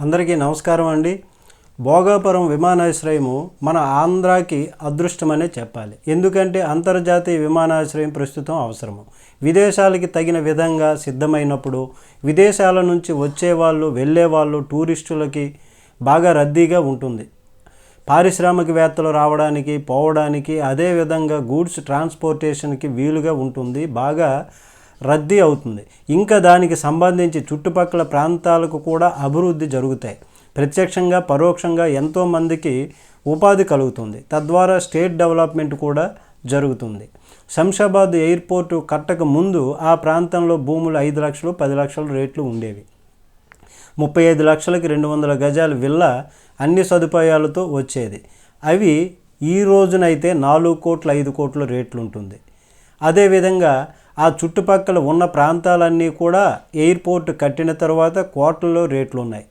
అందరికీ నమస్కారం అండి. భోగాపురం విమానాశ్రయము మన ఆంధ్రాకి అదృష్టమనే చెప్పాలి. ఎందుకంటే అంతర్జాతీయ విమానాశ్రయం ప్రస్తుతం అవసరము. విదేశాలకి తగిన విధంగా సిద్ధమైనప్పుడు విదేశాల నుంచి వచ్చేవాళ్ళు వెళ్ళేవాళ్ళు టూరిస్టులకి బాగా రద్దీగా ఉంటుంది. పారిశ్రామికవేత్తలు రావడానికి పోవడానికి అదేవిధంగా గూడ్స్ ట్రాన్స్పోర్టేషన్కి వీలుగా ఉంటుంది. బాగా రద్దీ అవుతుంది. ఇంకా దానికి సంబంధించి చుట్టుపక్కల ప్రాంతాలకు కూడా అభివృద్ధి జరుగుతాయి. ప్రత్యక్షంగా పరోక్షంగా ఎంతోమందికి ఉపాధి కలుగుతుంది. తద్వారా స్టేట్ డెవలప్మెంట్ కూడా జరుగుతుంది. శంషాబాద్ ఎయిర్పోర్టు కట్టక ముందు ఆ ప్రాంతంలో భూములు ఐదు లక్షలు పది లక్షల రేట్లు ఉండేవి. ముప్పై ఐదు లక్షలకి రెండు వందల గజాల విల్లా అన్ని సదుపాయాలతో వచ్చేది. అవి ఈ రోజునైతే నాలుగు కోట్ల ఐదు కోట్ల రేట్లు ఉంటుంది. అదేవిధంగా ఆ చుట్టుపక్కల ఉన్న ప్రాంతాలన్నీ కూడా ఎయిర్పోర్ట్ కట్టిన తర్వాత కోట్లలో రేట్లు ఉన్నాయి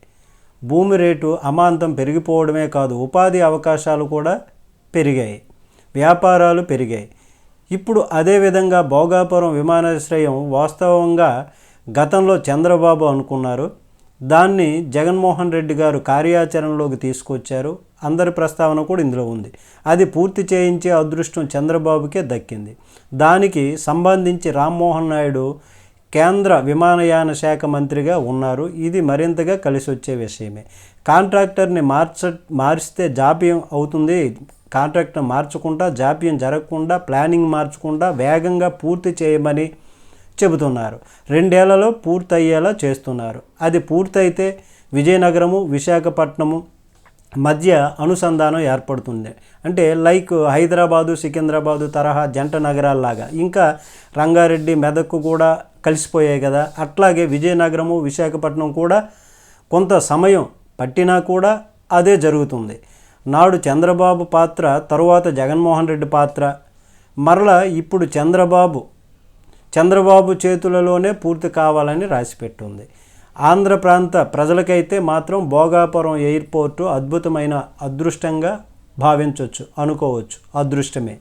భూమి రేటు అమాంతం పెరిగిపోవడమే కాదు ఉపాధి అవకాశాలు కూడా పెరిగాయి. వ్యాపారాలు పెరిగాయి. ఇప్పుడు అదేవిధంగా భోగాపురం విమానాశ్రయం వాస్తవంగా గతంలో చంద్రబాబు అనుకున్నారు. దాన్ని జగన్మోహన్ రెడ్డి గారు కార్యాచరణలోకి తీసుకొచ్చారు. అందరి ప్రస్తావన కూడా ఇందులో ఉంది. అది పూర్తి చేయించే అదృష్టం చంద్రబాబుకే దక్కింది. దానికి సంబంధించి రామ్మోహన్ నాయుడు కేంద్ర విమానయాన శాఖ మంత్రిగా ఉన్నారు. ఇది మరింతగా కలిసి వచ్చే విషయమే. కాంట్రాక్టర్ని మార్చ మారిస్తే జాప్యం అవుతుంది. కాంట్రాక్టర్ మార్చకుండా జాప్యం జరగకుండా ప్లానింగ్ మార్చకుండా వేగంగా పూర్తి చేయమని చెబుతున్నారు. రెండేళ్ళలో పూర్తయ్యేలా చేస్తున్నారు. అది పూర్తయితే విజయనగరము విశాఖపట్నము మధ్య అనుసంధానం ఏర్పడుతుంది. అంటే లైక్ హైదరాబాదు సికింద్రాబాదు తరహా జంట నగరాల్లాగా. ఇంకా రంగారెడ్డి మెదక్ కూడా కలిసిపోయాయి కదా. అట్లాగే విజయనగరము విశాఖపట్నం కూడా కొంత సమయం పట్టినా కూడా అదే జరుగుతుంది. నాడు చంద్రబాబు పాత్ర తరువాత జగన్మోహన్ రెడ్డి పాత్ర. మరలా ఇప్పుడు చంద్రబాబు చంద్రబాబు చేతులలోనే పూర్తి కావాలని రాసిపెట్టుంది. ఆంధ్ర ప్రాంత ప్రజలకైతే మాత్రం భోగాపురం ఎయిర్పోర్టు అద్భుతమైన అదృష్టంగా భావించవచ్చు అనుకోవచ్చు. అదృష్టమే.